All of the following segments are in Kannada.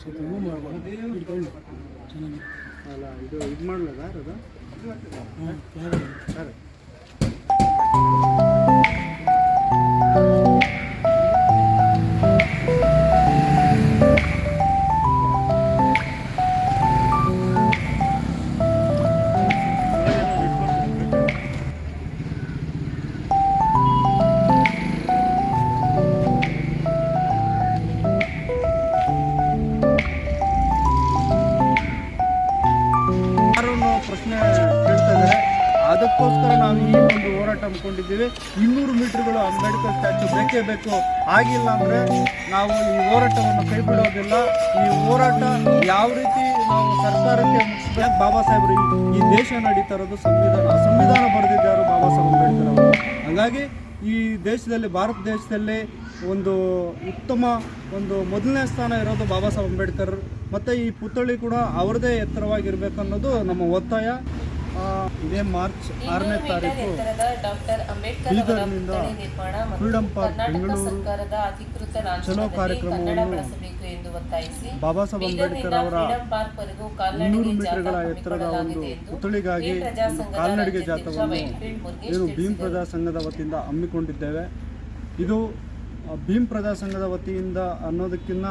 ಸ್ವಲ್ಪ ಮೂವ್ ಅಲ್ಲ ಇದು ಇದು ಮಾಡ್ಲದ ಅದು ಸರ್ ಪ್ರಶ್ನೆ ಕೇಳ್ತಾ ಅದಕ್ಕೋಸ್ಕರ ನಾವು ಈ ಒಂದು ಹೋರಾಟ ಅಂದ್ಕೊಂಡಿದ್ದೀವಿ ಇನ್ನೂರು ಮೀಟರ್ಗಳು ಅಂಬೇಡ್ಕರ್ ಸ್ಟ್ಯಾಚು ಬೇಕೇ ಬೇಕು. ಆಗಿಲ್ಲ ಅಂದರೆ ನಾವು ಈ ಹೋರಾಟವನ್ನು ಕೈ ಬಿಡೋದಿಲ್ಲ ಈ ಹೋರಾಟ ಯಾವ ರೀತಿ ನಾವು ಸರ್ಕಾರಕ್ಕೆ ಮುಗಿಸ್ಬೇಕು ಬಾಬಾ ಸಾಹೇಬರು, ಈ ದೇಶ ನಡೀತಾ ಇರೋದು ಸಂವಿಧಾನ ಸಂವಿಧಾನ ಬರೆದಿದ್ದಾರು ಬಾಬಾ ಸಾಹೇಬ್ ಅಂಬೇಡ್ಕರ್ ಅವರು. ಹಾಗಾಗಿ ಈ ದೇಶದಲ್ಲಿ, ಭಾರತ ದೇಶದಲ್ಲಿ ಒಂದು ಉತ್ತಮ, ಒಂದು ಮೊದಲನೇ ಸ್ಥಾನ ಇರೋದು ಬಾಬಾ ಸಾಹೇಬ್ ಅಂಬೇಡ್ಕರ್. ಮತ್ತು ಈ ಪುತ್ಥಳಿ ಕೂಡ ಅವರದೇ ಎತ್ತರವಾಗಿರಬೇಕನ್ನೋದು ನಮ್ಮ ಒತ್ತಾಯ. ಇದೇ ಮಾರ್ಚ್ ಆರನೇ ತಾರೀಕು ಬೀದರ್ನಿಂದ ಫ್ರೀಡಂ ಪಾರ್ಕ್ ಬೆಂಗಳೂರು ಚಲೋ ಕಾರ್ಯಕ್ರಮವನ್ನು ಬಾಬಾ ಸಾಹೇಬ್ ಅಂಬೇಡ್ಕರ್ ಅವರ ಮುನ್ನೂರು ಇನ್ನೂರು ಮೀಟರ್ಗಳ ಎತ್ತರದ ಒಂದು ಪುತ್ಥಳಿಗಾಗಿ ಕಾಲ್ನಡಿಗೆ ಜಾಥವನ್ನು ಏನು ಭೀಮ್ ಪ್ರಜಾ ಸಂಘದ ವತಿಯಿಂದ ಹಮ್ಮಿಕೊಂಡಿದ್ದೇವೆ. ಇದು ಭೀಮ್ ಪ್ರಜಾ ಸಂಘದ ವತಿಯಿಂದ ಅನ್ನೋದಕ್ಕಿಂತ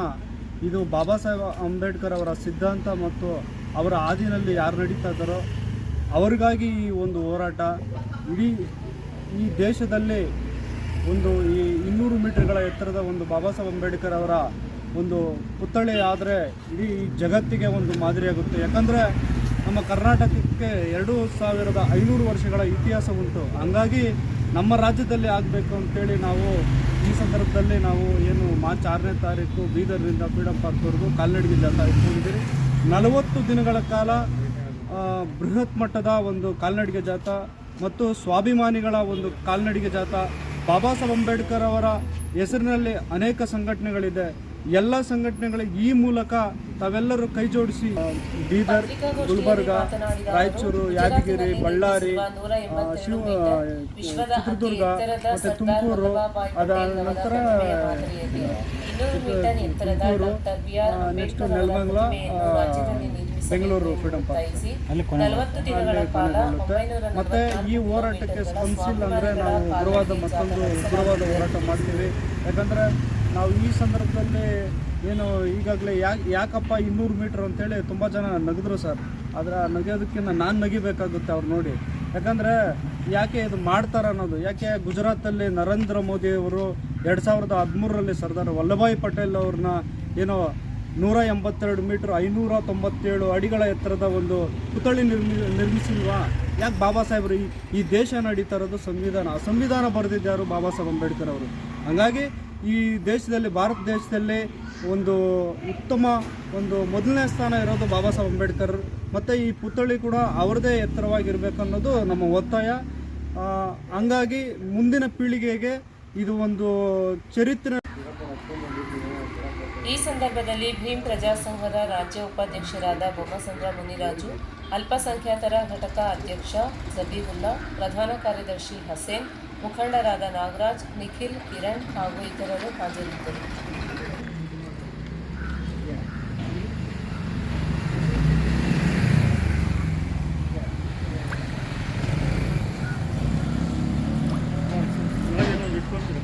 ಇದು ಬಾಬಾ ಸಾಹೇಬ್ ಅಂಬೇಡ್ಕರ್ ಅವರ ಸಿದ್ಧಾಂತ ಮತ್ತು ಅವರ ಆದಿನಲ್ಲಿ ಯಾರು ನಡೀತಾ ಇದ್ದಾರೋ ಅವರಿಗಾಗಿ ಈ ಒಂದು ಹೋರಾಟ ಇಡೀ ಈ ದೇಶದಲ್ಲಿ ಒಂದು ಈ ಇನ್ನೂರು ಮೀಟರ್ಗಳ ಎತ್ತರದ ಒಂದು ಬಾಬಾ ಸಾಹೇಬ್ ಅಂಬೇಡ್ಕರ್ ಅವರ ಒಂದು ಪುತ್ಥಳಿ ಆದರೆ ಇಡೀ ಜಗತ್ತಿಗೆ ಒಂದು ಮಾದರಿಯಾಗುತ್ತೆ ಯಾಕಂದರೆ ನಮ್ಮ ಕರ್ನಾಟಕಕ್ಕೆ ಎರಡು ಸಾವಿರದ ಐನೂರು ವರ್ಷಗಳ ಇತಿಹಾಸ ಉಂಟು. ಹಂಗಾಗಿ ನಮ್ಮ ರಾಜ್ಯದಲ್ಲಿ ಆಗಬೇಕು ಅಂತೇಳಿ ನಾವು ಈ ಸಂದರ್ಭದಲ್ಲಿ ನಾವು ಏನು ಮಾರ್ಚ್ ಆರನೇ ತಾರೀಕು ಬೀದರ್ನಿಂದ ಫ್ರೀಡಂ ಪಾರ್ಕ್ವರೆಗೂ ಕಾಲ್ನಡಿಗೆ ಜಾಥಾ ಇಟ್ಕೊಂಡಿದ್ದೀರಿ ನಲವತ್ತು ದಿನಗಳ ಕಾಲ ಬೃಹತ್ ಮಟ್ಟದ ಒಂದು ಕಾಲ್ನಡಿಗೆ ಜಾಥಾ ಮತ್ತು ಸ್ವಾಭಿಮಾನಿಗಳ ಒಂದು ಕಾಲ್ನಡಿಗೆ ಜಾಥಾ ಬಾಬಾ ಸಾಹೇಬ್ ಅಂಬೇಡ್ಕರ್ ಅವರ ಹೆಸರಿನಲ್ಲಿ ಅನೇಕ ಸಂಘಟನೆಗಳಿದೆ. ಎಲ್ಲ ಸಂಘಟನೆಗಳ ಈ ಮೂಲಕ ತಾವೆಲ್ಲರೂ ಕೈ ಜೋಡಿಸಿ ಬೀದರ್, ಗುಲ್ಬರ್ಗ, ರಾಯಚೂರು, ಯಾದಗಿರಿ, ಬಳ್ಳಾರಿ ಶಿವ ಚಿತ್ರದುರ್ಗ ಮತ್ತು ತುಮಕೂರು, ಅದಾದ ನಂತರ Tumakuru next Nelamangala Bengaluru Freedom Park ನಲವತ್ತು ದಿನಗಳ ಕಾಲ ಮತ್ತೆ ಈ ಹೋರಾಟಕ್ಕೆ ಸ್ಪಂದಿಸಿಲ್ಲ ಅಂದರೆ ನಾವು ಉಗ್ರವಾದ ಮತ್ತೊಂದು ಉಗ್ರವಾದ ಹೋರಾಟ ಮಾಡ್ತೀವಿ. ಯಾಕಂದರೆ ನಾವು ಈ ಸಂದರ್ಭದಲ್ಲಿ ಏನು ಈಗಾಗಲೇ ಯಾಕೆ ಯಾಕಪ್ಪ ಇನ್ನೂರು ಮೀಟ್ರ್ ಅಂತೇಳಿ ತುಂಬ ಜನ ನಗಿದ್ರು ಸರ್. ಆದರೆ ಆ ನಗಿಯೋದಕ್ಕಿಂತ ನಾನು ನಗಿಬೇಕಾಗುತ್ತೆ ಅವ್ರು ನೋಡಿ. ಯಾಕಂದರೆ ಯಾಕೆ ಇದು ಮಾಡ್ತಾರೆ ಅನ್ನೋದು? ಯಾಕೆ ಗುಜರಾತಲ್ಲಿ ನರೇಂದ್ರ ಮೋದಿ ಅವರು ಎರಡು ಸಾವಿರದ ಹದಿಮೂರರಲ್ಲಿ ಸರ್ದಾರ್ ವಲ್ಲಭಾಯಿ ಪಟೇಲ್ ಅವ್ರನ್ನ ಏನೋ ನೂರ ಎಂಬತ್ತೆರಡು ಮೀಟರ್ ಐನೂರ ತೊಂಬತ್ತೇಳು ಅಡಿಗಳ ಎತ್ತರದ ಒಂದು ಪುತ್ಥಳಿ ನಿರ್ಮಿ, ನಿರ್ಮಿಸಿಲ್ವಾ? ಯಾಕೆ ಬಾಬಾ ಸಾಹೇಬರು ಈ ಈ ದೇಶ ನಡೀತಾ ಇರೋದು ಸಂವಿಧಾನ? ಸಂವಿಧಾನ ಬರೆದಿದ್ದಾರು ಬಾಬಾ ಸಾಹೇಬ್ ಅಂಬೇಡ್ಕರ್ ಅವರು. ಹಾಗಾಗಿ ಈ ದೇಶದಲ್ಲಿ, ಭಾರತ ದೇಶದಲ್ಲಿ ಒಂದು ಉತ್ತಮ ಒಂದು ಮೊದಲನೇ ಸ್ಥಾನ ಇರೋದು ಬಾಬಾ ಸಾಹೇಬ್ ಅಂಬೇಡ್ಕರ್. ಮತ್ತು ಈ ಪುತ್ಥಳಿ ಕೂಡ ಅವರದೇ ಎತ್ತರವಾಗಿರ್ಬೇಕು ಅನ್ನೋದು ನಮ್ಮ ಒತ್ತಾಯ. ಹಂಗಾಗಿ ಮುಂದಿನ ಪೀಳಿಗೆಗೆ ಇದು ಒಂದು ಚರಿತ್ರೆ ಈ ಸಂದರ್ಭದಲ್ಲಿ ಭೀಮ್ ಪ್ರಜಾ ಸಂಘದ ರಾಜ್ಯ ಉಪಾಧ್ಯಕ್ಷರಾದ ಬೊಮ್ಮಸಂದ್ರ ಮುನಿರಾಜು, ಅಲ್ಪಸಂಖ್ಯಾತರ ಘಟಕ ಅಧ್ಯಕ್ಷ ಜಬೀಹುಲ್ಲಾ ಪ್ರಧಾನ ಕಾರ್ಯದರ್ಶಿ ಹಸೇನ್, ಮುಖಂಡರಾದ ನಾಗರಾಜ್, ನಿಖಿಲ್ ಕಿರಣ್ ಹಾಗೂ ಇತರರು ಹಾಜರಿದ್ದರು.